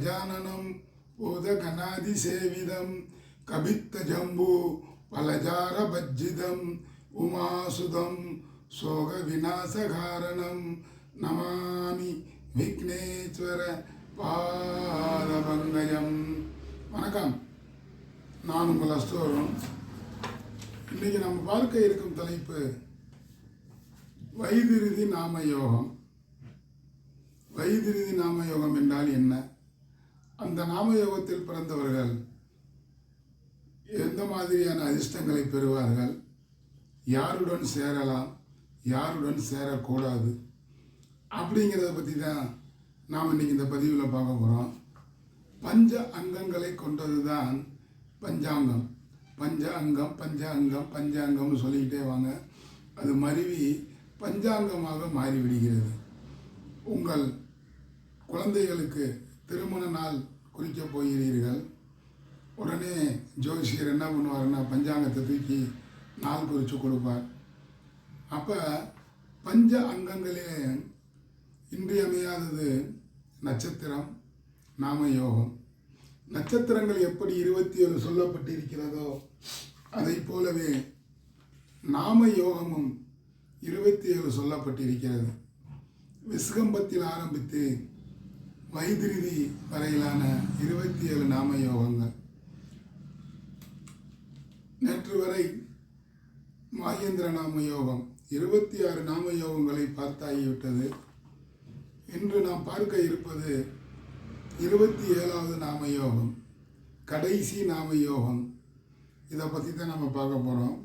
கஜானனம் போத கணாதி சேவிதம் கபித்த ஜம்பு பலஜார பஜ்ஜிதம் உமாசுதம் சோக விநாசகாரணம் நமாமி விக்னேஸ்வர பாதபங்கயம் வணக்கம். நான் உங்கள் அஸ்தோரம் இன்றைக்கி நம்ம பார்க்க இருக்கும் தலைப்பு வைதிருதி நாம யோகம் வைதிருதி நாம யோகம் என்றால் என்ன? அந்த நாமயோகத்தில் பிறந்தவர்கள் எந்த மாதிரியான அதிர்ஷ்டங்களை பெறுவார்கள்? யாருடன் சேரலாம்? யாருடன் சேரக்கூடாது? அப்படிங்கிறத பற்றி தான் நாம் இன்றைக்கி இந்த பதிவில் பார்க்க போகிறோம் பஞ்ச அங்கங்களை கொண்டது தான் பஞ்சாங்கம். பஞ்ச அங்கம் பஞ்ச அங்கம் பஞ்சாங்கம்னு சொல்லிக்கிட்டே வாங்க. அது மருவி பஞ்சாங்கமாக மாறிவிடுகிறது. உங்கள் குழந்தைகளுக்கு திருமண நாள் குறிக்கப் போகிறீர்கள். உடனே ஜோசியர் என்ன பண்ணுவாருன்னா பஞ்சாங்கத்தை தூக்கி நாள் குறித்து கொடுப்பார். அப்போ பஞ்ச அங்கங்களே இன்றியமையாதது நட்சத்திரம் நாம யோகம். நட்சத்திரங்கள் எப்படி இருபத்தி ஏழு சொல்லப்பட்டிருக்கிறதோ அதை போலவே நாம யோகமும் இருபத்தி ஏழு சொல்லப்பட்டிருக்கிறது. விஸ்கம்பத்தில் ஆரம்பித்து வைத்திருதி வரையிலான இருபத்தி ஏழு நாம யோகங்கள் நேற்று வரை மாகேந்திர நாம யோகம் இருபத்தி ஆறு நாம யோகங்களை பார்த்தாகிவிட்டது. இன்று நாம் பார்க்க இருப்பது இருபத்தி ஏழாவது நாம யோகம் கடைசி நாம யோகம் இதை பற்றி தான் நம்ம பார்க்க போகிறோம்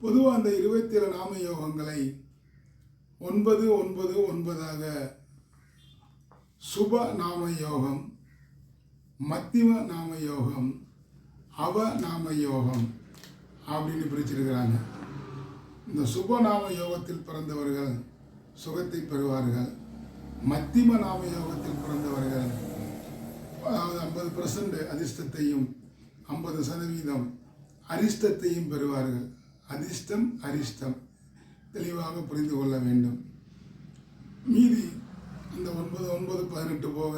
பொதுவாக அந்த இருபத்தி ஏழு நாம யோகங்களை ஒன்பது ஒன்பது ஒன்பதாக சுப நாம யோகம் மத்திம நாம யோகம் அவ நாம யோகம் அப்படின்னு பிரிச்சிருக்கிறாங்க. இந்த சுபநாம யோகத்தில் பிறந்தவர்கள் சுகத்தை பெறுவார்கள். மத்திம நாம யோகத்தில் பிறந்தவர்கள் அதாவது ஐம்பது பர்சன்ட் அதிர்ஷ்டத்தையும் ஐம்பது சதவீதம் அரிஷ்டத்தையும் பெறுவார்கள். அதிர்ஷ்டம் அரிஷ்டம் தெளிவாக புரிந்து கொள்ள வேண்டும். மீதி அந்த ஒன்பது ஒன்பது பதினெட்டு போக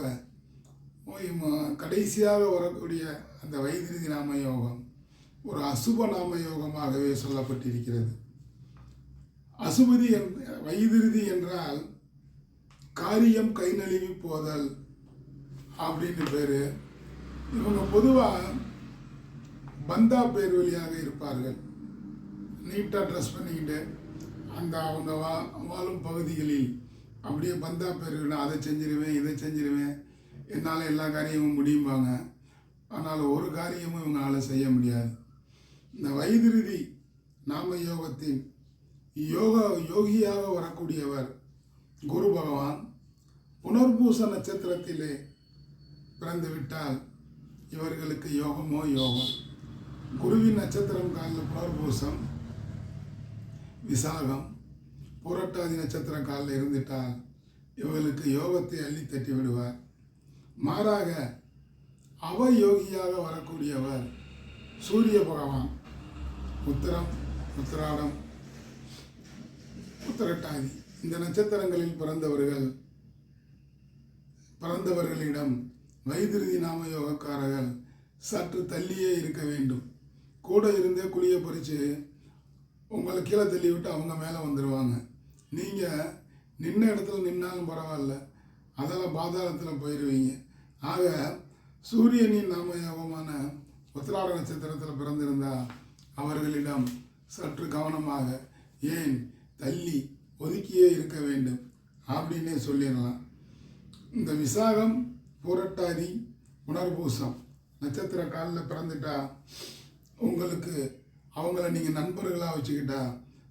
கடைசியாக வரக்கூடிய அந்த வைத்திருதி நாம யோகம் ஒரு அசுப நாம யோகமாகவே சொல்லப்பட்டிருக்கிறது. அசுபதி என் வைதிருதி என்றால் காரியம் கை நழுவி போதல் அப்படின்னு பேர். இவங்க பொதுவாக பந்தா பேர் வழியாக இருப்பார்கள். நீட்டாக ட்ரெஸ் பண்ணிக்கிட்டு அந்த அவங்க வா வாழும் பகுதிகளில் அப்படியே பந்தா பேர் அதை செஞ்சிருவேன் இதை செஞ்சிருவேன். என்னால் எல்லா காரியமும் முடியும்பாங்க. ஆனால் ஒரு காரியமும் இவங்களால செய்ய முடியாது. இந்த வைதிருதி நாம யோகத்தின் யோகா யோகியாக வரக்கூடியவர் குரு பகவான் புனர்பூச நட்சத்திரத்திலே பிறந்து விட்டால் இவர்களுக்கு யோகமோ யோகம். குருவின் நட்சத்திரம் காலில் புனர்பூசம் விசாகம் புரட்டாதி நட்சத்திரம் காலில் இருந்துட்டால் இவர்களுக்கு யோகத்தை அள்ளி தட்டி விடுவார். மாறாக அவ யோகியாக வரக்கூடியவர் சூரிய பகவான். உத்தரம் உத்திராடம் உத்தரட்டாதி. இந்த நட்சத்திரங்களில் பிறந்தவர்கள் பிறந்தவர்களிடம் வைத்திருதி நாம யோகக்காரர்கள் சற்று தள்ளியே இருக்க வேண்டும். கூட இருந்தே குழியை பறித்து உங்களை கீழே தள்ளி விட்டு அவங்க மேலே வந்துடுவாங்க நீங்கள் நின்ன இடத்துல நின்னாலும் பரவாயில்ல. அதெல்லாம் பாதாளத்தில் போயிடுவீங்க ஆக சூரியனின் நாம யோகமான உத்திராட நட்சத்திரத்தில் பிறந்திருந்தா அவர்களிடம் சற்று கவனமாக ஏன் தள்ளி ஒதுக்கியே இருக்க வேண்டும்? அப்படின்னே சொல்லிடலாம். இந்த விசாகம் புரட்டாதி உணர்பூசம் நட்சத்திர காலில் பிறந்துட்டா உங்களுக்கு அவங்கள நீங்கள் நண்பர்களாக வச்சுக்கிட்டா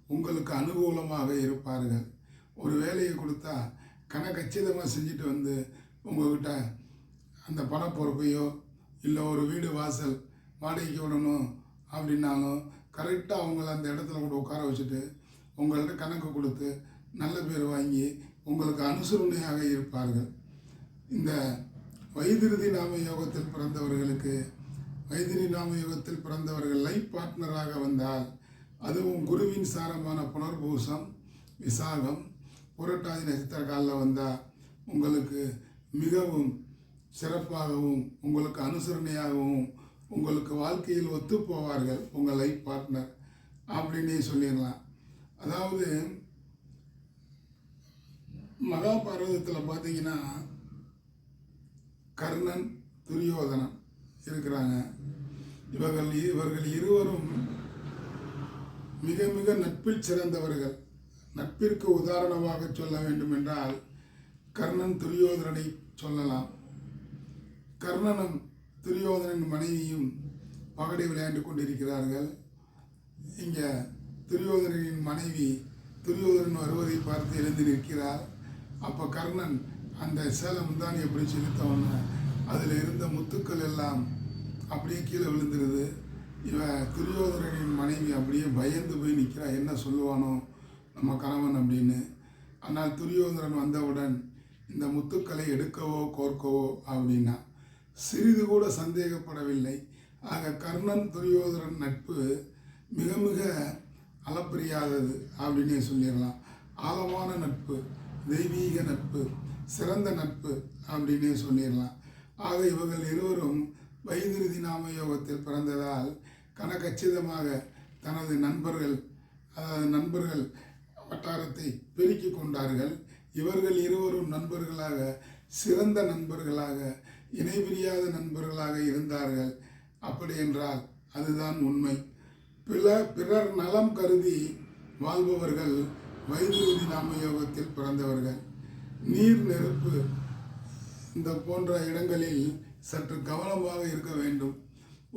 உங்களுக்கு அனுகூலமாக இருப்பார்கள். ஒரு வேலையை கொடுத்தா கணக்கச்சிதமாக செஞ்சுட்டு வந்து உங்ககிட்ட அந்த பண பொறுப்பையோ இல்லை ஒரு வீடு வாசல் வாடகைக்கு விடணும் அப்படின்னாலும் கரெக்டாக அவங்கள அந்த இடத்துல கூட உட்கார வச்சுட்டு உங்கள்கிட்ட கணக்கு கொடுத்து நல்ல பேர் வாங்கி உங்களுக்கு அனுசரணையாக இருப்பார்கள். இந்த வைத்திருதி நாம யோகத்தில் பிறந்தவர்களுக்கு வைத்திரி நாம யோகத்தில் பிறந்தவர்கள் லைஃப் பார்ட்னராக வந்தால் அதுவும் குருவின் சாரமான புனர்பூசம் விசாகம் புரட்டாதி நட்சத்திர காலில் வந்தால் உங்களுக்கு மிகவும் சிறப்பாகவும் உங்களுக்கு அனுசரணையாகவும் உங்களுக்கு வாழ்க்கையில் ஒத்து போவார்கள் உங்கள் லைஃப் பார்ட்னர் அப்படின்னே சொல்லிடலாம். அதாவது மகாபாரதத்தில் பார்த்தீங்கன்னா கர்ணன் துரியோதனன் இருக்கிறாங்க. இவர்கள் இவர்கள் இருவரும் மிக மிக நட்பில் சிறந்தவர்கள். நட்பிற்கு உதாரணமாக சொல்ல வேண்டும் என்றால் கர்ணன் துரியோதனனை சொல்லலாம். கர்ணனும் துரியோதனன் மனைவியும் பகடை விளையாண்டு கொண்டிருக்கிறார்கள். இங்கே துரியோதனனின் மனைவி துரியோதனன் வருவதை பார்த்து எழுந்து நிற்கிறார் அப்போ கர்ணன் அந்த சேலம் தான் எப்படி செலுத்தவன அதில் இருந்த முத்துக்கள் எல்லாம் அப்படியே கீழே விழுந்துருது. இவன் துரியோதனனின் மனைவி அப்படியே பயந்து போய் நிற்கிறா என்ன சொல்லுவானோ நம்ம கணவன் அப்படின்னு. ஆனால் துரியோதனன் வந்தவுடன் இந்த முத்துக்களை எடுக்கவோ கோர்க்கவோ அப்படின்னா சிறிது கூட சந்தேகப்படவில்லை. ஆக கர்ணன் துரியோதனன் நட்பு மிக மிக அளப்பரியாதது அப்படின்னே சொல்லிடலாம். ஆழமான நட்பு தெய்வீக நட்பு சிறந்த நட்பு அப்படின்னே சொல்லிடலாம். ஆக இவர்கள் இருவரும் வைதிருதி நாம யோகத்தில் பிறந்ததால் கனகச்சிதமாக தனது நண்பர்கள் அதாவது நண்பர்கள் வட்டாரத்தை பெருக்கிக் கொண்டார்கள். இவர்கள் இருவரும் நண்பர்களாக சிறந்த நண்பர்களாக இணைபிரியாத நண்பர்களாக இருந்தார்கள். அப்படி என்றால் அதுதான் உண்மை. பிற பிறர் நலம் கருதி வாழ்பவர்கள் வைத்திருதி நாமயோகத்தில் பிறந்தவர்கள். நீர் நெருப்பு இந்த போன்ற இடங்களில் சற்று கவனமாக இருக்க வேண்டும்.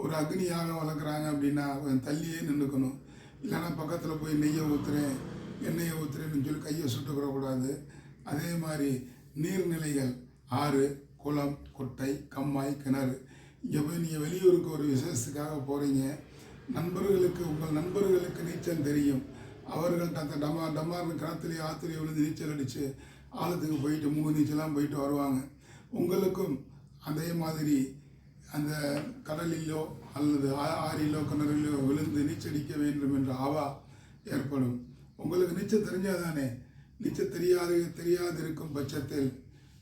ஒரு அக்னியாக வளர்க்குறாங்க அப்படின்னா அவன் தள்ளியே நின்றுக்கணும் இல்லைன்னா பக்கத்தில் போய் நெய்யை ஊற்றுறேன் எண்ணெயை ஊற்றுறேன்னு சொல்லி கையை சுட்டுக்கிறக்கூடாது அதே மாதிரி நீர்நிலைகள் ஆறு குளம் குட்டை கம்மாய் கிணறு. இங்கே போய் நீங்கள் வெளியூருக்கு ஒரு விசேஷத்துக்காக போகிறீங்க நண்பர்களுக்கு உங்கள் நண்பர்களுக்கு நீச்சல் தெரியும். அவர்கள் அந்த டமா டமார்னு கிணத்துலேயே ஆற்றுலேயே விழுந்து நீச்சல் அடித்து ஆழத்துக்கு போயிட்டு மூணு நீச்சலாம் போயிட்டு வருவாங்க. உங்களுக்கும் அதே மாதிரி அந்த கடலிலோ அல்லது ஆ- ஆறிலோ கிணறிலோ விழுந்து நீச்சடிக்க வேண்டும் என்ற ஆவா ஏற்படும். உங்களுக்கு நீச்சல் தெரிஞ்சாதானே? நீச்சல் தெரியாது தெரியாது இருக்கும் பட்சத்தில்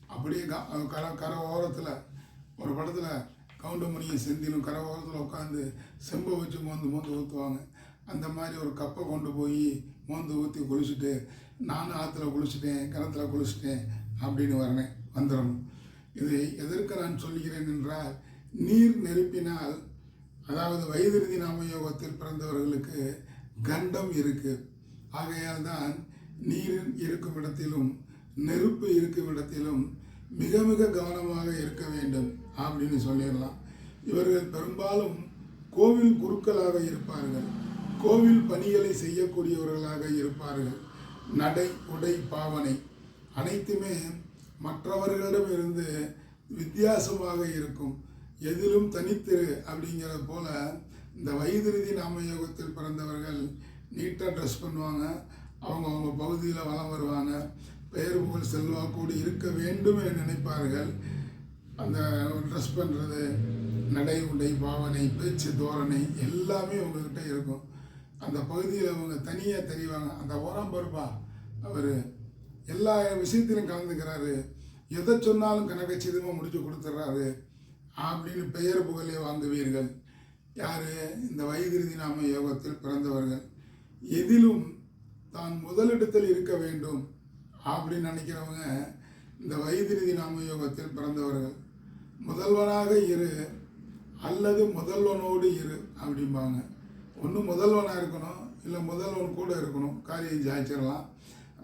அப்படியே க- கரை கரை ஓரத்தில் ஒரு படத்தில் கவுண்டமணியும் செந்திலும் கரை ஓரத்தில் உட்காந்து செம்பை வச்சு மோந்து மோந்து ஊற்றுவாங்க அந்த மாதிரி ஒரு கப்பை கொண்டு போய் மோந்து ஊற்றி குளிச்சுட்டு நானும் ஆற்றுல குளிச்சுட்டேன் கிணத்துல குளிச்சுட்டேன் அப்படின்னு வரேன் வந்துடணும் இது எதற்கு நான் சொல்கிறேன் என்றால் நீர் நெருப்பினால் அதாவது வைத்திருதி நாம யோகத்தில் பிறந்தவர்களுக்கு கண்டம் இருக்கு. ஆகையால் தான் நீர் இருக்கும் இடத்திலும் நெருப்பு இருக்கும் இடத்திலும் மிக மிக கவனமாக இருக்க வேண்டும் அப்படின்னு சொல்லிடலாம். இவர்கள் பெரும்பாலும் கோவில் குருக்களாக இருப்பார்கள். கோவில் பணிகளை செய்யக்கூடியவர்களாக இருப்பார்கள். நடை உடை பாவனை அனைத்துமே மற்றவர்களிடம் இருந்து வித்தியாசமாக இருக்கும். எதிலும் தனித்திரு அப்படிங்கிறது போல இந்த வைத்திருதி நாமயோகத்தில் பிறந்தவர்கள் நீட்டாக ட்ரெஸ் பண்ணுவாங்க. அவங்க அவங்க பகுதியில் வலம் வருவாங்க. பெயர் புகழ் செல்வாக்கோடு இருக்க வேண்டும் என நினைப்பார்கள். அந்த ட்ரெஸ் பண்ணுறது நடை உடை பாவனை பேச்சு தோரணை எல்லாமே உங்ககிட்ட இருக்கும். அந்த பகுதியில் அவங்க தனியாக தெரிவாங்க. அந்த ஓரம் பருப்பா அவர் எல்லா விஷயத்திலும் கலந்துக்கிறாரு. எதை சொன்னாலும் கணக்கச்சிதமாக முடிச்சு கொடுத்துட்றாரு அப்படின்னு பெயர் புகழை வாங்குவீர்கள். யார்? இந்த வைத்திருதி நாம யோகத்தில் பிறந்தவர்கள். எதிலும் தான் முதலிடத்தில் இருக்க வேண்டும் அப்படின்னு நினைக்கிறவங்க இந்த வைத்திருதி நாம யோகத்தில் பிறந்தவர்கள். முதல்வனாக இரு அல்லது முதல்வனோடு இரு அப்படிம்பாங்க. ஒன்று முதல்வனாக இருக்கணும் இல்லை முதல்வன் கூட இருக்கணும் காரியம் ஜாய்ச்சிடலாம்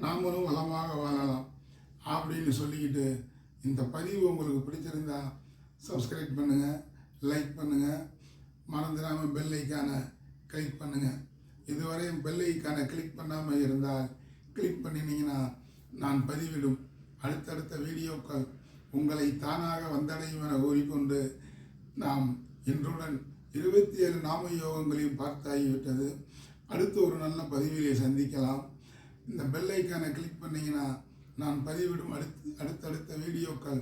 நாமளும் வளமாக வாழலாம் அப்படின்னு சொல்லிக்கிட்டு இந்த பதிவு உங்களுக்கு பிடிச்சிருந்தா சப்ஸ்கிரைப் பண்ணுங்கள் லைக் பண்ணுங்கள் மறந்துடாமல் பெல் ஐக்கானை கிளிக் பண்ணுங்கள் இதுவரையும் பெல் ஐக்கானை கிளிக் பண்ணாமல் இருந்தால் கிளிக் பண்ணினீங்கன்னா நான் பதிவிடும். அடுத்தடுத்த வீடியோக்கள் உங்களை தானாக வந்தடையும் என கூறிக்கொண்டு நாம் இன்றுடன் இருபத்தி ஏழு நாம யோகங்களையும் பார்த்தாகிவிட்டது. அடுத்து ஒரு நல்ல பதிவிலே சந்திக்கலாம். இந்த பெல் ஐக்கானை கிளிக் பண்ணிங்கன்னா நான் பதிவிடும் அடுத்து அடுத்தடுத்த வீடியோக்கள்